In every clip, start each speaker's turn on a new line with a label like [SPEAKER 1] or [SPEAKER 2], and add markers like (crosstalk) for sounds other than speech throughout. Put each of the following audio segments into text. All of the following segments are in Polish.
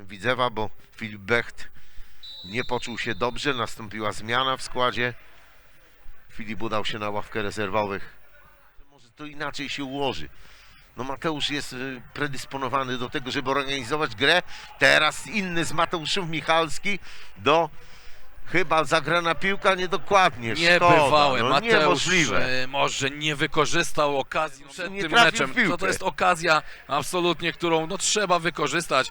[SPEAKER 1] Widzewa, bo Filip Becht nie poczuł się dobrze, nastąpiła zmiana w składzie. Filip udał się na ławkę rezerwowych. Może to inaczej się ułoży. No Mateusz jest y, predysponowany do tego, żeby organizować grę. Teraz inny z Mateuszów Michalski do chyba zagrana piłka niedokładnie.
[SPEAKER 2] Niebywałe.
[SPEAKER 1] no,
[SPEAKER 2] Mateusz
[SPEAKER 1] niemożliwe.
[SPEAKER 2] e, może nie wykorzystał okazji przed
[SPEAKER 1] nie
[SPEAKER 2] tym meczem. To, to jest okazja absolutnie, którą no, trzeba wykorzystać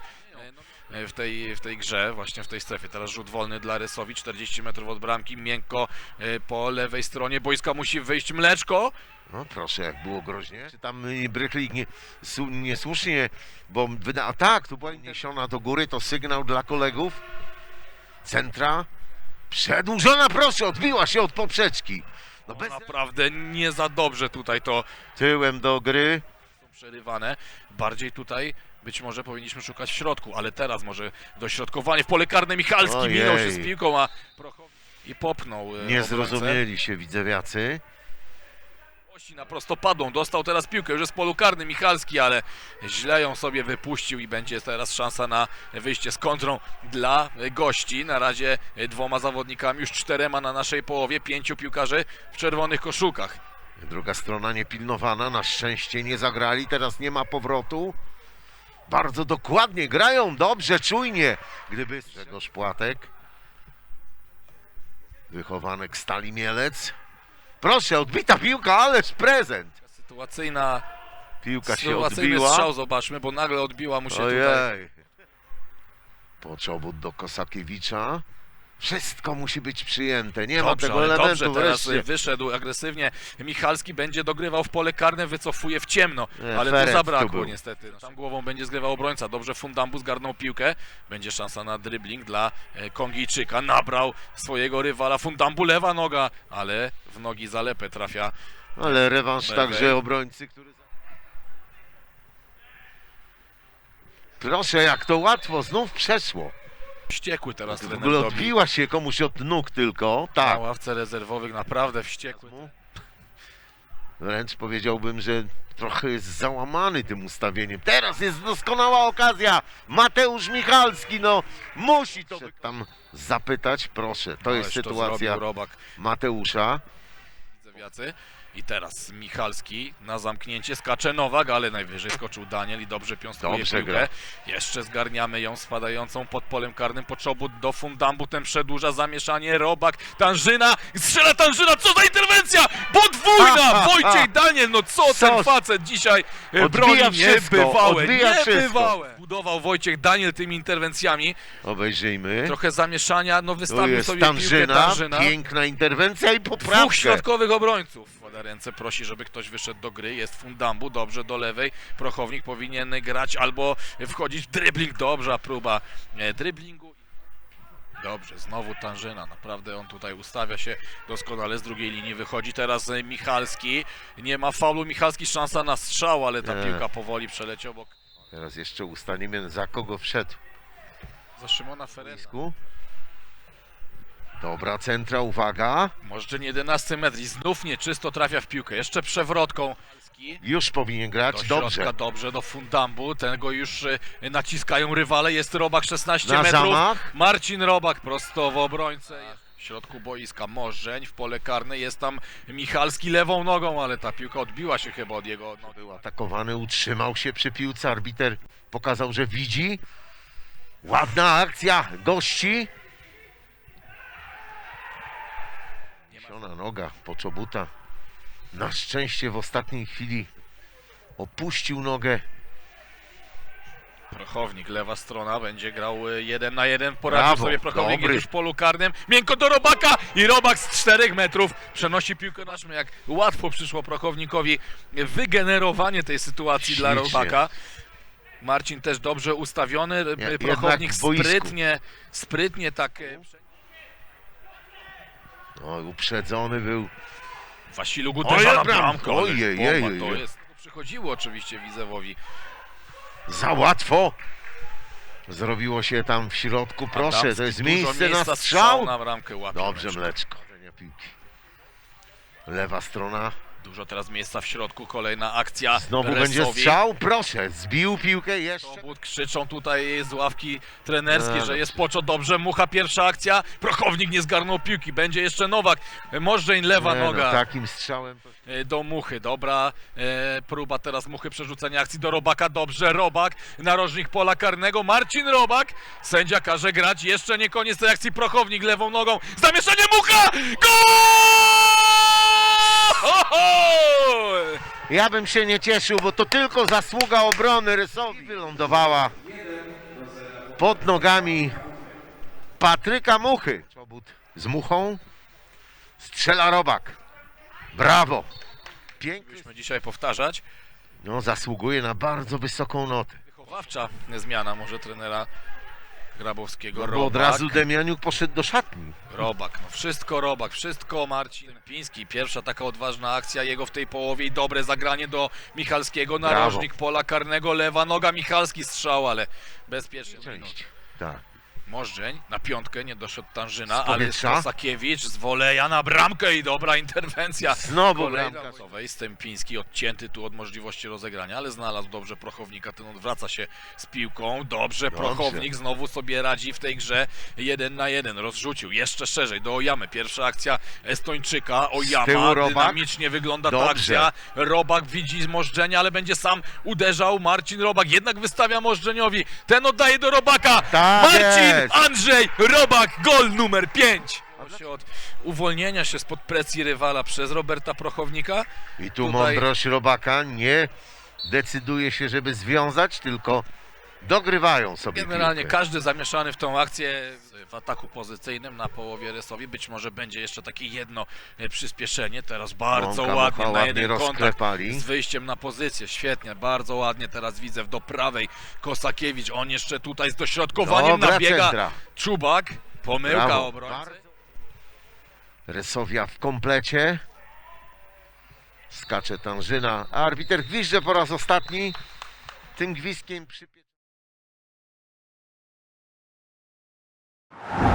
[SPEAKER 2] w tej, w tej grze, właśnie w tej strefie. Teraz rzut wolny dla Rysowi, 40 metrów od bramki, miękko e, po lewej stronie boiska musi wyjść Mleczko.
[SPEAKER 1] No proszę, jak było groźnie. Czy tam y, Brychlik nie, niesłusznie, bo wyda... A tak, tu była niesiona do góry, to sygnał dla kolegów. Centra. Przedłużona, proszę, odbiła się od poprzeczki. No
[SPEAKER 2] No,
[SPEAKER 1] bez
[SPEAKER 2] naprawdę nie za dobrze tutaj to
[SPEAKER 1] tyłem do gry.
[SPEAKER 2] są przerywane. Bardziej tutaj być może powinniśmy szukać w środku, ale teraz może dośrodkowanie w pole karne Michalski
[SPEAKER 1] Ojej.
[SPEAKER 2] minął się z piłką, a Prochowicz i popnął e,
[SPEAKER 1] Nie
[SPEAKER 2] obrońcę.
[SPEAKER 1] zrozumieli się widzewiacy.
[SPEAKER 2] Osi na prostopadłą, dostał teraz piłkę, już jest w polu karnym Michalski, ale źle ją sobie wypuścił i będzie teraz szansa na wyjście z kontrą dla gości. Na razie dwoma zawodnikami, już czterema na naszej połowie, pięciu piłkarzy w czerwonych koszulkach.
[SPEAKER 1] Druga strona niepilnowana, na szczęście nie zagrali, teraz nie ma powrotu. Bardzo dokładnie grają, dobrze, czujnie. Gdyby Grzegorz Płatek, wychowanek Stali Mielec. Proszę, odbita piłka, ależ prezent.
[SPEAKER 2] Sytuacyjna,
[SPEAKER 1] Piłka się
[SPEAKER 2] sytuacyjny
[SPEAKER 1] odbiła.
[SPEAKER 2] strzał, zobaczmy, bo nagle odbiła mu się tutaj.
[SPEAKER 1] Ojej. Poczobut do Kosakiewicza. Wszystko musi być przyjęte. Nie ma
[SPEAKER 2] Dobrze,
[SPEAKER 1] tego elementu
[SPEAKER 2] dobrze, teraz
[SPEAKER 1] wreszcie.
[SPEAKER 2] wyszedł agresywnie. Michalski będzie dogrywał w pole karne, wycofuje w ciemno,
[SPEAKER 1] Nie,
[SPEAKER 2] ale tu
[SPEAKER 1] Ferenc tu
[SPEAKER 2] zabrakło
[SPEAKER 1] był.
[SPEAKER 2] niestety. Tam głową będzie zgrywał obrońca. Dobrze Fundambu zgarnął piłkę. Będzie szansa na dribbling dla e, Kongijczyka. Nabrał swojego rywala. Fundambu lewa noga, ale w nogi zalepę trafia.
[SPEAKER 1] Ale rewanż
[SPEAKER 2] Berber.
[SPEAKER 1] także obrońcy, który... Proszę, jak to łatwo, znów przeszło.
[SPEAKER 2] Wściekły teraz
[SPEAKER 1] W
[SPEAKER 2] trener
[SPEAKER 1] ogóle odbiła się komuś od nóg tylko.
[SPEAKER 2] Na
[SPEAKER 1] Tak.
[SPEAKER 2] ławce rezerwowych naprawdę wściekły.
[SPEAKER 1] Wręcz powiedziałbym, że trochę jest załamany tym ustawieniem. Teraz jest doskonała okazja. Mateusz Michalski, no musi to tam zapytać. Proszę, to jest
[SPEAKER 2] Ależ
[SPEAKER 1] sytuacja
[SPEAKER 2] zrobił Robak.
[SPEAKER 1] Mateusza.
[SPEAKER 2] I teraz Michalski na zamknięcie skacze Nowak, ale najwyżej skoczył Daniel i dobrze piąstuje
[SPEAKER 1] Dobrze
[SPEAKER 2] piłkę.
[SPEAKER 1] gra.
[SPEAKER 2] Jeszcze zgarniamy ją spadającą pod polem karnym Poczobut do fundambu, ten przedłuża zamieszanie, Robak, Tanżyna, strzela Tanżyna, co za interwencja! Podwójna! (laughs) Wojciech Daniel, no co ten
[SPEAKER 1] Co?
[SPEAKER 2] facet dzisiaj e,
[SPEAKER 1] Odbija
[SPEAKER 2] broni
[SPEAKER 1] wszystko,
[SPEAKER 2] niebywałe,
[SPEAKER 1] odbija wszystko.
[SPEAKER 2] niebywałe! Budował Wojciech Daniel tymi interwencjami,
[SPEAKER 1] Obejrzyjmy.
[SPEAKER 2] trochę zamieszania, no wystawił sobie piłkę
[SPEAKER 1] Tanżyna,
[SPEAKER 2] Tanżyna.
[SPEAKER 1] piękna interwencja i
[SPEAKER 2] Dwóch
[SPEAKER 1] poprawka.
[SPEAKER 2] środkowych obrońców. Wkłada ręce, prosi, żeby ktoś wyszedł do gry. Jest fundambu, dobrze do lewej. Prochownik powinien grać albo wchodzić w dribbling. Dobrze, próba e, dribblingu. Dobrze, znowu Tanżyna. Naprawdę on tutaj ustawia się doskonale z drugiej linii. Wychodzi teraz e, Michalski. Nie ma faulu. Michalski szansa na strzał, ale ta piłka powoli przeleci obok.
[SPEAKER 1] Teraz jeszcze ustalimy za kogo wszedł.
[SPEAKER 2] Za Szymona Ferena.
[SPEAKER 1] Dobra, centra, uwaga.
[SPEAKER 2] Może nie 11 metr i znów nieczysto trafia w piłkę. Jeszcze przewrotką.
[SPEAKER 1] Już powinien
[SPEAKER 2] Do
[SPEAKER 1] grać,
[SPEAKER 2] środka
[SPEAKER 1] dobrze.
[SPEAKER 2] dobrze, do fundambu. Tego już e, naciskają rywale. Jest Robak 16
[SPEAKER 1] Na
[SPEAKER 2] metrów.
[SPEAKER 1] zamach.
[SPEAKER 2] Marcin Robak prosto w obrońcę. W środku boiska Morzeń, w pole karne jest tam Michalski lewą nogą, ale ta piłka odbiła się chyba od jego nogi.
[SPEAKER 1] Był atakowany, utrzymał się przy piłce. Arbiter pokazał, że widzi. Ładna akcja gości. Siona noga Poczobuta. Na szczęście w ostatniej chwili opuścił nogę.
[SPEAKER 2] Prochownik, lewa strona, będzie grał e, jeden na jeden. Poradził
[SPEAKER 1] Brawo,
[SPEAKER 2] sobie Prochownik
[SPEAKER 1] dobry.
[SPEAKER 2] już w polu karnym. Miękko do Robaka i Robak z 4 metrów przenosi piłkę na szmy. Jak łatwo przyszło Prochownikowi wygenerowanie tej sytuacji dla. Robaka. Marcin też dobrze ustawiony. Prochownik sprytnie, sprytnie tak. E,
[SPEAKER 1] O, uprzedzony był.
[SPEAKER 2] Wasiluk
[SPEAKER 1] Ojej,
[SPEAKER 2] uderza na
[SPEAKER 1] bram-
[SPEAKER 2] bramkę.
[SPEAKER 1] ojej, ojej,
[SPEAKER 2] To jest. Przychodziło oczywiście Widzewowi.
[SPEAKER 1] Za łatwo. Zrobiło się tam w środku. Proszę,
[SPEAKER 2] Adamski,
[SPEAKER 1] to jest miejsce na strzał.
[SPEAKER 2] na bramkę łapie
[SPEAKER 1] Dobrze,
[SPEAKER 2] Mleczko.
[SPEAKER 1] Lewa strona.
[SPEAKER 2] Dużo teraz miejsca w środku, kolejna akcja.
[SPEAKER 1] Znowu będzie
[SPEAKER 2] Resowi.
[SPEAKER 1] strzał, proszę, zbił piłkę jeszcze.
[SPEAKER 2] Obód krzyczą tutaj z ławki trenerskie,
[SPEAKER 1] No,
[SPEAKER 2] że
[SPEAKER 1] no.
[SPEAKER 2] jest poczo dobrze. Mucha pierwsza akcja. Prochownik nie zgarnął piłki. Będzie jeszcze Nowak. Możdżeń lewa
[SPEAKER 1] Nie, no,
[SPEAKER 2] noga
[SPEAKER 1] takim strzałem.
[SPEAKER 2] e, do Muchy. Dobra e, próba teraz Muchy przerzucenia akcji do Robaka. Dobrze, Robak. Narożnik pola karnego. Marcin Robak. Sędzia każe grać. Jeszcze nie koniec tej akcji. Prochownik lewą nogą. Zamieszanie Mucha! Gol!
[SPEAKER 1] Ja bym się nie cieszył, bo to tylko zasługa obrony Rysowi. Wylądowała pod nogami Patryka Muchy. Z Muchą. Strzela Robak. Brawo. Piękny.
[SPEAKER 2] Musimy dzisiaj powtarzać.
[SPEAKER 1] No, zasługuje na bardzo wysoką notę.
[SPEAKER 2] Wychowawcza zmiana może trenera Grabowskiego.
[SPEAKER 1] Bo
[SPEAKER 2] Robak,
[SPEAKER 1] od razu Demianiuk poszedł do szatni.
[SPEAKER 2] Robak, no wszystko Robak, wszystko Marcin Piński. Pierwsza taka odważna akcja jego w tej połowie i dobre zagranie do Michalskiego. Narożnik pola karnego, lewa noga, Michalski strzał, ale bezpiecznie.
[SPEAKER 1] Część. Tak.
[SPEAKER 2] Możdżeń na piątkę, nie doszedł Tanżyna, ale? Kosakiewicz z woleja na bramkę i dobra interwencja.
[SPEAKER 1] Znowu bramka.
[SPEAKER 2] Stępiński odcięty tu od możliwości rozegrania, ale znalazł dobrze Prochownika, ten odwraca się z piłką. Dobrze,
[SPEAKER 1] Dobrze.
[SPEAKER 2] Prochownik znowu sobie radzi w tej grze jeden na jeden. Rozrzucił jeszcze szerzej do Ojamy. Pierwsza akcja Estończyka. Ojama dynamicznie wygląda ta
[SPEAKER 1] Dobrze.
[SPEAKER 2] akcja. Robak widzi możdżenia, ale będzie sam uderzał. Marcin Robak jednak wystawia możdżeniowi. Ten oddaje do Robaka.
[SPEAKER 1] Tak
[SPEAKER 2] Marcin Andrzej Robak, gol numer 5. Od uwolnienia się spod presji rywala przez Roberta Prochownika.
[SPEAKER 1] I tu
[SPEAKER 2] Tutaj-
[SPEAKER 1] mądrość Robaka nie decyduje się, żeby związać, tylko dogrywają sobie
[SPEAKER 2] Generalnie
[SPEAKER 1] piłkę.
[SPEAKER 2] każdy zamieszany w tą akcję w ataku pozycyjnym na połowie Rysowi. Być może będzie jeszcze takie jedno e, przyspieszenie. Teraz bardzo ładnie
[SPEAKER 1] Mucha
[SPEAKER 2] na
[SPEAKER 1] ładnie
[SPEAKER 2] jeden kontakt
[SPEAKER 1] rozklepali.
[SPEAKER 2] z wyjściem na pozycję. Świetnie, bardzo ładnie teraz widzę do prawej Kosakiewicz. On jeszcze tutaj z dośrodkowaniem
[SPEAKER 1] Dobra
[SPEAKER 2] nabiega.
[SPEAKER 1] centra.
[SPEAKER 2] Czubak, pomyłka
[SPEAKER 1] Brawo.
[SPEAKER 2] obrońcy.
[SPEAKER 1] Rysowia w komplecie. Skacze Tanżyna. A arbiter gwizdże po raz ostatni. Tym gwizdkiem przypie... you